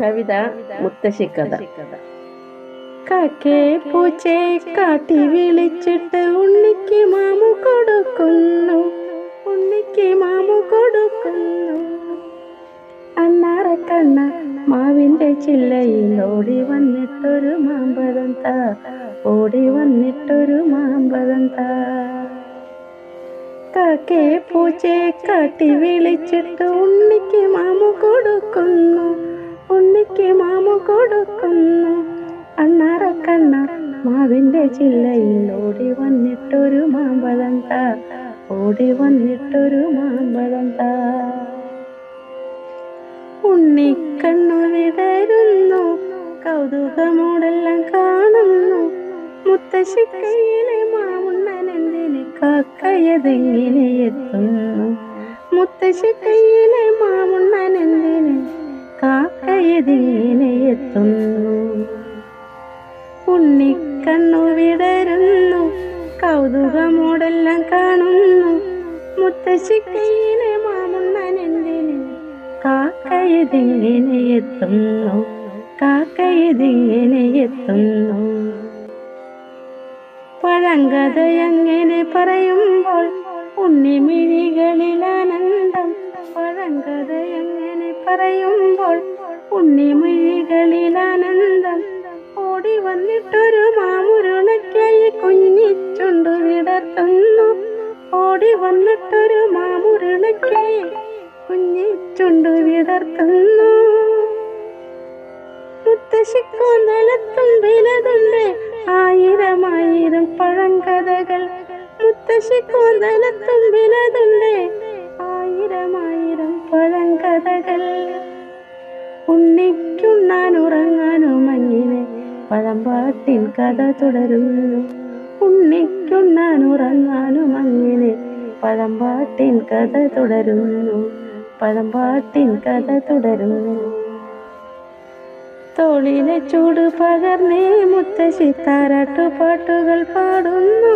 കവിത മുത്തശ്ശിക്കഥ. കാക്കേ പൂച്ചേ കാട്ടി വിളിച്ചിട്ട് ഉണ്ണിക്ക് മാമു കൊടുക്കുന്നു. ഉണ്ണിക്ക് മാമു കൊടുക്കുന്നു. അണ്ണാറക്കണ്ണ മാവിന്റെ ചില്ലയിൽ ഓടി വന്നിട്ടൊരു മാമ്പഴം താ. ഓടി വന്നിട്ടൊരു മാമ്പഴം താ. കാക്കേ പൂച്ചേ കാട്ടി വിളിച്ചിട്ട് ഉണ്ണിക്ക് മാമു കൊടുക്കുന്നു. ഉണ്ണിക്ക് മാമു കൊടുക്കുന്നു. അണ്ണാറക്കണ്ണ മാവിന്റെ ചില്ലയിൽ ഓടി വന്നിട്ടൊരു മാമ്പഴം താ. ഓടി വന്നിട്ടൊരു മാമ്പഴം താ. ഉണ്ണിക്കണ്ണു വിടരുന്നു. കൗതുകമോടെല്ലാം കാണുന്നു. മുത്തശ്ശിക്കൈയിലെ മാമുണ്ണനെന്തിന് കാക്കയതെങ്ങനെ എത്തുന്നു? മുത്തശ്ശിക്കയിലെ മാവുണ്ണനെന്തിന് എത്തുന്നു ഉണ്ണിക്കണ്ണു വിടരുന്നു. കൗതുകമോടെല്ലാം കാണുന്നു. മുത്തശ്ശിക്കയിലെ മാമുണ്ണനെന്തിന് കാക്കയതിങ്ങനെ എത്തുന്നു കാക്കയതിങ്ങനെ എത്തുന്നു പഴങ്കഥയങ്ങനെ പറയുമ്പോൾ ഉണ്ണിമിഴികളിൽ ആനന്ദം. പഴങ്കഥയങ്ങനെ പറയുമ്പോൾ ഉണ്ണിമിഴികളിൽ ആനന്ദം ഓടി വന്നിട്ടൊരു മാമുരുളയ്ക്കായി കുഞ്ഞിച്ചുണ്ടു വിടർത്തുന്നു. ഓടി വന്നിട്ടൊരു മാമുരുളയ്ക്കായി കുഞ്ഞിച്ചുണ്ടു വിടർത്തുന്നു. മുത്തശ്ശിക്കോ നിലത്തുണ്ടിലതുണ്ട് ആയിരം ആയിരം പഴങ്കഥകൾ. മുത്തശ്ശിക്കോ നിലത്തുണ്ടിലതുണ്ട് ആയിരം ആയിരം പഴങ്കഥകൾ. ഉണ്ണിക്കുണ്ണാൻ ഉറങ്ങാനോ മഞ്ഞിനെ പഴമ്പാട്ടിൻ കഥ തുടരുന്നു ഉണ്ണിക്കുണ്ണാൻ ഉറങ്ങാനോ മഞ്ഞിനെ പഴമ്പാട്ടിൻ കഥ തുടരുന്നു പഴമ്പാട്ടിൻ കഥ തുടരുന്നു തോളിലെ ചൂട് പകർന്നേ മുത്തശ്ശി താരാട്ടുപാട്ടുകൾ പാടുന്നു.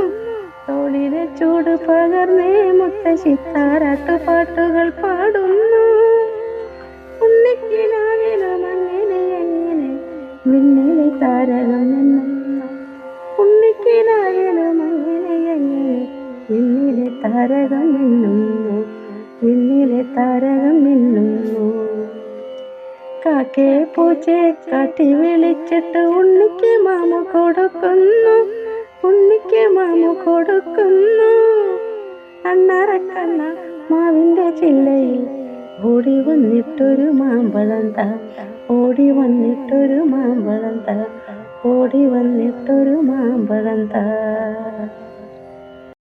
തോളിലെ ചൂട് പകർന്നേ മുത്തശ്ശി താരാട്ടുപാട്ടുകൾ പാടുന്നു. മിന്നിലെ താരകം നിന്നു ഉണ്ണിക്കിനാകിലും അങ്ങനെ എങ്ങനെ മിന്നിലെ താരകം മിന്നുന്നു മിന്നിലെ താരകം മിന്നുന്നു കാക്കേ പൂച്ചേ കാട്ടി വിളിച്ചിട്ട് ഉണ്ണിക്ക് മാമ കൊടുക്കുന്നു. ഉണ്ണിക്ക് മാമ കൊടുക്കുന്നു. അണ്ണാറക്കണ്ണ മാവിന്റെ ചില്ലയിൽ ഓടി വന്നിട്ടൊരു മാമ്പഴം താ. ഓടി വന്നിട്ടൊരു മാമ്പഴം താ ഓടി വന്നിട്ടൊരു മാമ്പഴം താ